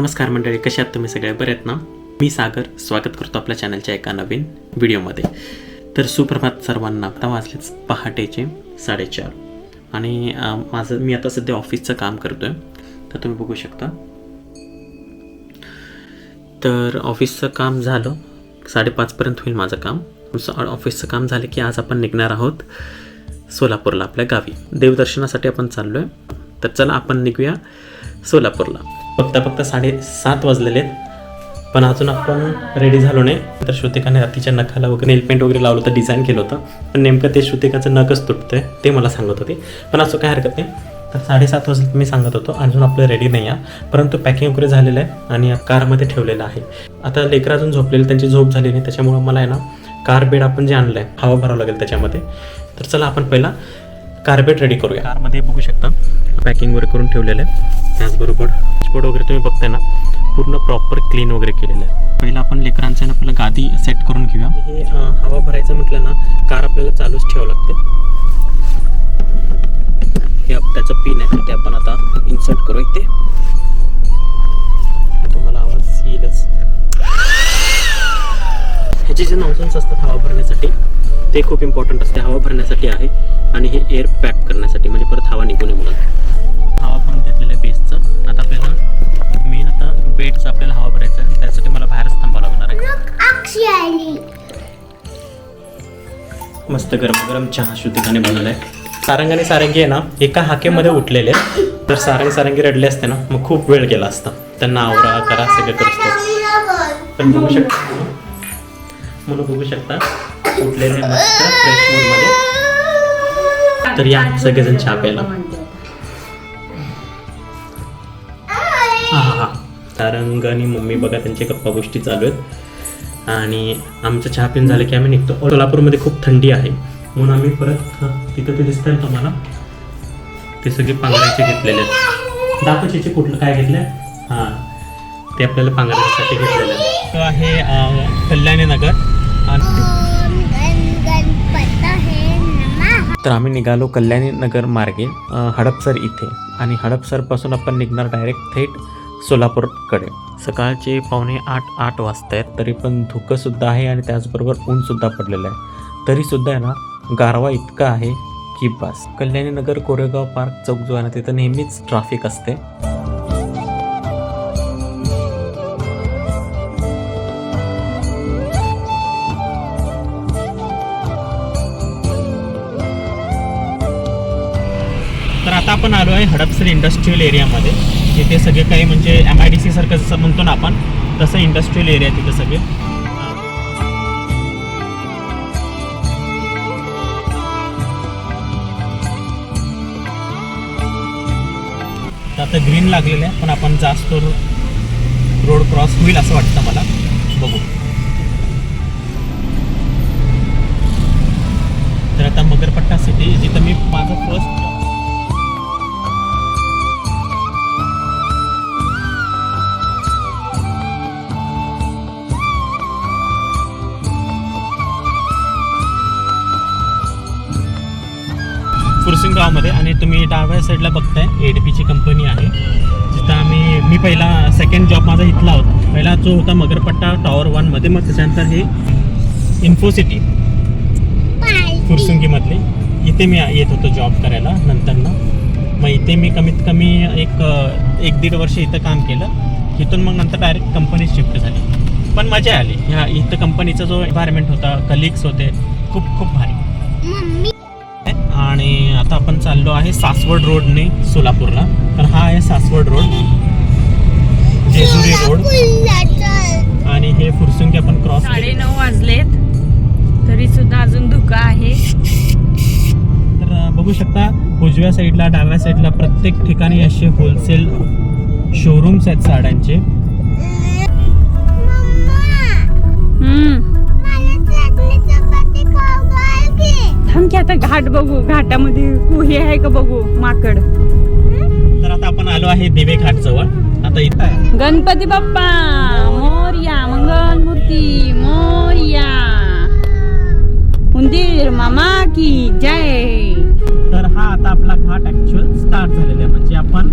नमस्कार मंडळी कशा आहात तुम्ही सगळे? बरे आहेत ना? मी सागर स्वागत करतो आपल्या चॅनलच्या एका नवीन व्हिडिओमध्ये तर सुप्रभात सर्वांना आता वाजलेच पहाटेचे साडेचार. आणि माझं मी आता सध्या ऑफिसचं काम करतो आहे तर तुम्ही बघू शकता. तर ऑफिसचं काम झालं. साडेपाचपर्यंत होईल माझं काम. ऑफिसचं काम झालं की आज आपण निघणार आहोत सोलापूरला आपल्या गावी. देवदर्शनासाठी आपण चाललो आहे तर चला आपण निघूया सोलापूरला. फक्त फक्त साडेसात वाजलेले आहेत. पण अजून आपण रेडी झालो नाही. तर श्रुतिकाने रात्रीच्या नखाला वगैरे नेलपेंट वगैरे लावलं होतं डिझाईन केलं होतं. पण नेमकं ते श्रुतिकाचं नखच तुटतंय ते मला सांगत होते. पण असं काय हरकत नाही. तर साडेसात वाजता मी सांगत होतो अजून आपलं रेडी नाही आहे. परंतु पॅकिंग वगैरे झालेलं आहे आणि कारमध्ये ठेवलेलं आहे. आता लेकरं अजून झोपलेली त्यांची झोप झाली नाही. त्याच्यामुळं मला आहे ना कार बेड आपण जे आणलं आहे हवा भरावं लागेल त्याच्यामध्ये. तर चला आपण पहिला कार्पेट रेडी करूया. कारमध्ये बघू शकता. पॅकिंग वगैरे करून ठेवलेलं आहे. त्याचबरोबर डॅशबोर्ड वगैरे तुम्ही बघताय ना पूर्ण प्रॉपर क्लीन वगैरे केलेलं आहे. पहिलं आपण लेकरांचं ना आपलं गादी सेट करून घेऊया. हे हवा भरायचं म्हटलं ना कार आपल्याला चालूच ठेवावं लागते. हे त्याचं पिन आहे ते आपण आता इन्सर्ट करू इथे. तुम्हाला आवाज येईलच. ह्याचे जे नॉझल्स असतात हवा भरण्यासाठी ते खूप इम्पॉर्टंट असते. हवा भरण्यासाठी आहे आणि हे एअर पॅक करण्यासाठी. म्हणजे परत हवा निघू नये म्हणून. हवा भरून घेतलेलं आहे बेसचं आता आपल्याला मेन आता बेडचं आपल्याला हवा भरायचं आहे. त्यासाठी मला बाहेरच थांबावं लागणार आहे. मस्त गरम गरम चहा श्रुतिकाने बनवला आहे सारंग आणि सारंगी आहे ना एका हाकेमध्ये उठलेले. तर सारंग सारंगी रडले असते ना मग खूप वेळ गेला असता. त्यांना आवरा करा सगळं करतो पण बघू शकता म्हणून बघू शकता. उठलेले मस्त फ्रेश मूडमध्ये तर या सगळेजण चहा प्यायला. हा हा हा आणि मम्मी बघा त्यांच्या गप्पा गोष्टी चालू आहेत. आणि आमचं चहा पिऊन झालं की आम्ही निघतो. सोलापूरमध्ये खूप थंडी आहे. म्हणून आम्ही परत तिथं ते दिसत ना तुम्हाला? ते सगळे पांघरायचे घेतलेले आहेत. दाखवचे कुठलं काय घेतलंय? हां. ते आपल्याला पांघरायसाठी घेतलेलं आहे. कल्याणी नगर. तर आम्ही निघालो कल्याणी नगर मार्गे हडपसर इथे. आणि हडपसरपासून आपण निघणार डायरेक्ट थेट सोलापूरकडे. सकाळचे पावणे आठ आठ वाजता आहेत तरी पण धुकंसुद्धा आहे आणि त्याचबरोबर ऊनसुद्धा पडलेलं आहे. तरीसुद्धा आहे ना गारवा इतका आहे की बस. कल्याणी नगर कोरेगाव पार्क चौक जो आहे ना तिथं नेहमीच ट्रॅफिक असते. आपण आलो आहे हडपसर इंडस्ट्रीयल एरियामध्ये जिथे सगळे काही म्हणजे एम आय डी सी सारखं जसं म्हणतो ना आपण तसं इंडस्ट्रीयल एरिया तिथे सगळे. तर आता ग्रीन लागलेलं आहे पण आपण जास्त रोड क्रॉस होईल असं वाटतं मला. बघू. तर आता मगरपट्टा सिटी जिथं मी माझं फर्स्ट फुरसिंगावमध्ये आणि तुम्ही डाव्या साईडला बघताय ए डी पीची कंपनी आहे. जिथं आम्ही मी पहिला सेकंड जॉब माझा इथला होता. पहिला जो होता मगरपट्टा टॉवर वनमध्ये मग त्याच्यानंतर हे इन्फोसिटी फुरसुंगीमधली. इथे मी येत होतो जॉब करायला नंतरनं. मग इथे मी कमीत कमी एक एक दीड वर्ष इथं काम केलं. इथून मग नंतर डायरेक्ट कंपनीत शिफ्ट झाली. पण मजा आली. ह्या इथं कंपनीचा जो एन्व्हायरमेंट होता कलिग्स होते खूप खूप भारी. मम्मी. आणि आता आपण चाललो आहे सासवड रोडने सोलापूरला. तर हा आहे सासवड रोड जेजुरी रोड. आणि हे फुरसुंगी आपण क्रॉस साडे नऊ वाजलेत. तरी सुद्धा अजून धुका आहे. तर बघू शकता उजव्या साईडला डाव्या साईडला प्रत्येक ठिकाणी असे होलसेल शोरूम्स आहेत साड्यांचे. हम्म. घाट बघू घाटामध्ये हे आहे का बघू माकड? तर आता आपण आलो आहे दिवे घाट जवळ. आता इथं गणपती बाप्पा मोर्या मंगल मूर्ती मोर्या. उंदीर मामा की जय. तर हा आता आपला घाट ऍक्च्युअल स्टार्ट झालेला आहे. म्हणजे आपण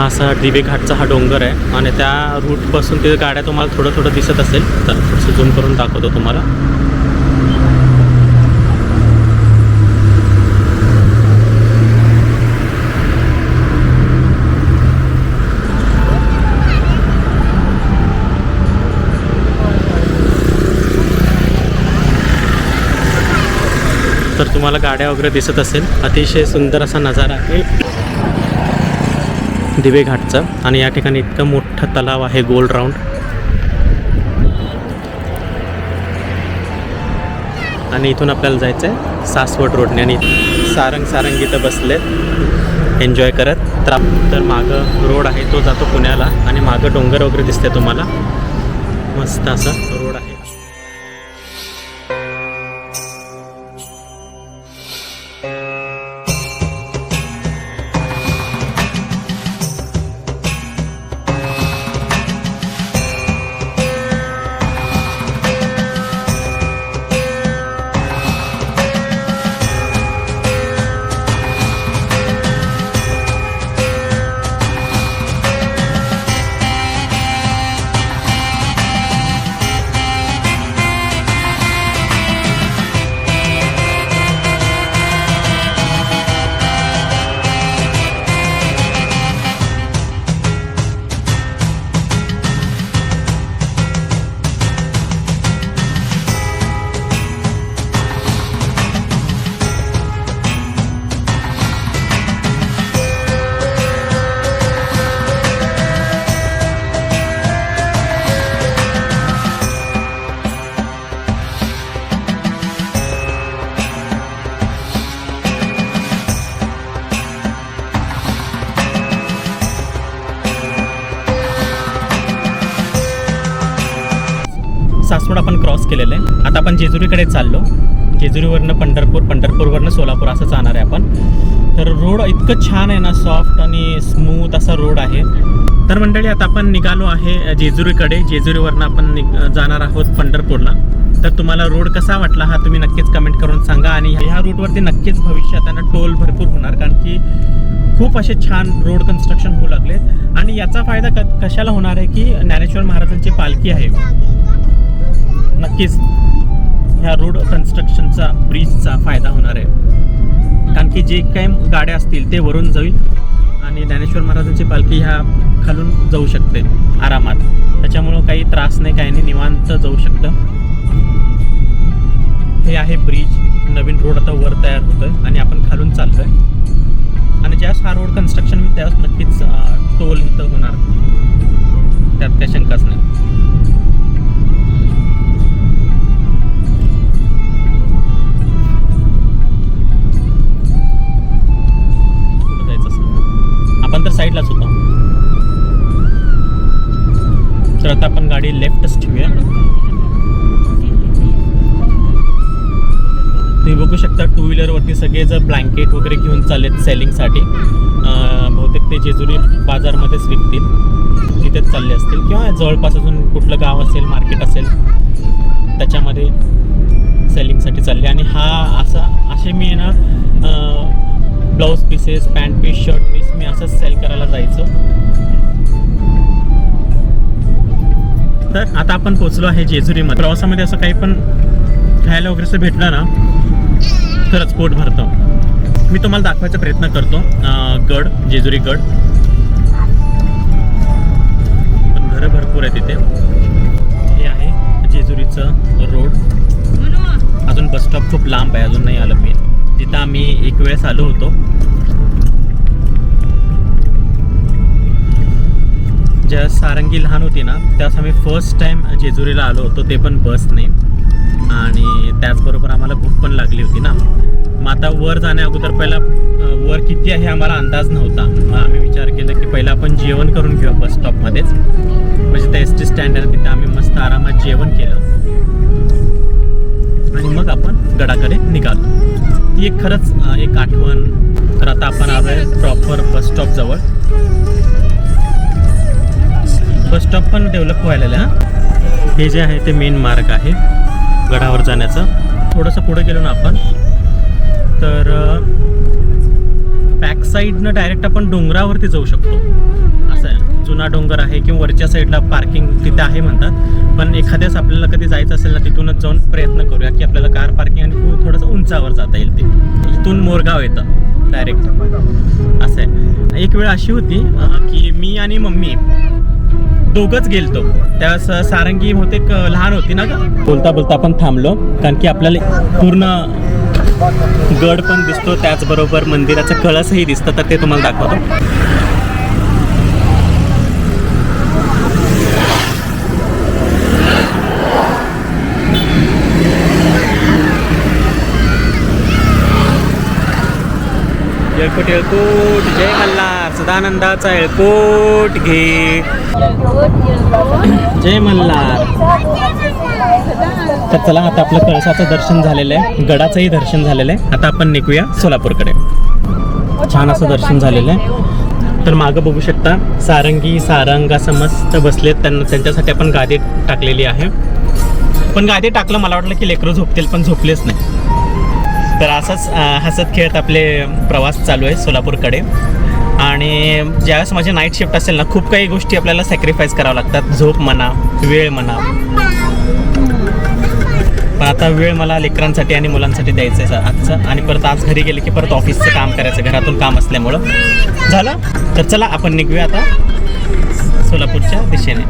हा असा दिवे घाटचा हा डोंगर आहे. आणि त्या रूटपासून तिथे गाड्या तुम्हाला थोडं थोडं दिसत असेल तर थोडंसं झूम करून दाखवतो तुम्हाला. तर तुम्हाला गाड्या वगैरे दिसत असेल. अतिशय सुंदर असा नजारा आहे. दिवे घाटचा आणि या ठिकाणी इतकं मोठं तलाव आहे गोल राऊंड. आणि इथून आपल्याला जायचं आहे सासवड रोडने. आणि सारंग सारंग इथं बसले. एन्जॉय करत. तर तर मागं रोड आहे तो जातो पुण्याला. आणि मागं डोंगर वगैरे दिसते तुम्हाला. मस्त असा रोड आहे. सासवड आपण क्रॉस केलेलं आहे. आता आपण जेजुरीकडे चाललो. जेजुरीवरनं पंढरपूर पंढरपूरवरनं सोलापूर असं जाणार आहे आपण. तर रोड इतकं छान आहे ना सॉफ्ट आणि स्मूथ असा रोड आहे. तर मंडळी आता आपण निघालो आहे जेजुरीकडे. जेजुरीवरनं आपण जाणार आहोत पंढरपूरला. तर तुम्हाला रोड कसा वाटला हा तुम्ही नक्कीच कमेंट करून सांगा आणि ह्या रूटवरती नक्कीच भविष्यात त्यांना टोल भरपूर होणार. कारण की खूप असे छान रोड कन्स्ट्रक्शन होऊ लागलेत. आणि याचा फायदा क कशाला होणार आहे की ज्ञानेश्वर महाराजांची पालखी आहे. नक्कीच ह्या रोड कन्स्ट्रक्शनचा ब्रिजचा फायदा होणार आहे. कारण की जे काही गाड्या असतील ते वरून जाईल आणि ज्ञानेश्वर महाराजांची पालखी ह्या खालून जाऊ शकते आरामात. त्याच्यामुळं काही त्रास नाही काही नाही निवांत जाऊ शकतं. हे आहे ब्रिज नवीन रोड आता वर तयार होतोय आणि आपण खालून चालतोय आणि ज्यावेळेस हा रोड कन्स्ट्रक्शन होईल त्यावेळेस नक्कीच टोल इथं होणार. त्यात काही शंकाच नाही. आता लेफ्टच ठेवूया तुम्ही बघू शकता टू व्हीलरवरती सगळे जर ब्लँकेट वगैरे घेऊन चाललेत सेलिंगसाठी बहुतेक ते जेजुरी बाजारमध्येच विकतील तिथेच चालले असतील. किंवा जवळपास अजून कुठलं गाव असेल मार्केट असेल त्याच्यामध्ये सेलिंगसाठी चालले. आणि हा असा असे मी आहे ना blouse pieces pant piece shirt piece मी असंच सेल करायला जायचो. तर आता आपण पोचलो आहे जेजुरीमध्ये. प्रवासामध्ये असं काही पण खायला वगैरे असं भेटलं ना खरंच पोट भरतं. मी तुम्हाला दाखवायचा प्रयत्न करतो. गड जेजुरी गड. पण घरं भरपूर आहे तिथे हे आहे जेजुरीचं रोड. अजून बस स्टॉप खूप लांब आहे अजून नाही आलं मी. तिथं आम्ही एक वेळेस आलो होतो. ज्या सारंगी लहान होती ना त्यावेळेस आम्ही फर्स्ट टाइम जेजुरीला आलो होतो ते पण बसने आणि त्याचबरोबर आम्हाला भूक पण लागली होती ना. मग आता वर जाण्या अगोदर पहिला वर किती आहे आम्हाला अंदाज नव्हता. मग आम्ही विचार केला की पहिला आपण जेवण करून घेऊ बस स्टॉपमध्येच म्हणजे त्या एस टी स्टँड आहे तिथे आम्ही मस्त आरामात जेवण केलं. आणि मग आपण गडाकडे निघालो. ती एक खरंच एक आठवण. तर आता आपण आलो आहे प्रॉपर बस स्टॉप जवळ बस स्टॉप पण डेव्हलप व्हायला हे. जे आहे ते मेन मार्ग आहे गडावर जाण्याचं. थोडंसं पुढे गेलो ना आपण. तर बॅक साईडनं डायरेक्ट आपण डोंगरावरती जाऊ शकतो. असं आहे. जुना डोंगर आहे किंवा वरच्या साईडला पार्किंग तिथे आहे म्हणतात. पण एखाद्याच आपल्याला कधी जायचं असेल ना तिथूनच जाऊन प्रयत्न करूया की आपल्याला कार पार्किंग आणि थोडंसं उंचावर जाता येईल ते. इथून मोरगाव येतं डायरेक्ट असं आहे. एक वेळ अशी होती की मी आणि मम्मी दोघंच गेलतो. त्या सारंगी होते लहान होती ना बोलता बोलता आपण थांबलो कारण की आपल्याला पूर्ण गड पण दिसतो त्याचबरोबर मंदिराचं कळसही दिसतं तर ते तुम्हाला दाखवतो. येळकोट जय मल्हार. सदानंदाचा एळकोट घे. जय मल्हार. तर चला आता आपलं कळसाचं दर्शन झालेलं आहे. गडाचंही दर्शन झालेलं आहे. आता आपण निघूया सोलापूरकडे. छान असं दर्शन झालेलं आहे. तर मागं बघू शकता सारंगी सारंग असं मस्त बसलेत. त्यांना त्यांच्यासाठी आपण गादी टाकलेली आहे. पण गादी टाकलं मला वाटलं की लेकरं झोपतील पण झोपलेच नाही. तर असंच हसत खेळत आपले प्रवास चालू आहे सोलापूरकडे. आणि ज्यावेळेस माझी नाईट शिफ्ट असेल ना खूप काही गोष्टी आपल्याला सॅक्रिफाईस कराव्या लागतात. झोप म्हणा वेळ म्हणा. पण आता वेळ मला लेकरांसाठी आणि मुलांसाठी द्यायचं आहे आजचं. आणि परत आज घरी गेले की परत ऑफिसचं काम करायचं घरातून काम असल्यामुळं. झालं? तर चला आपण निघूया आता सोलापूरच्या दिशेने.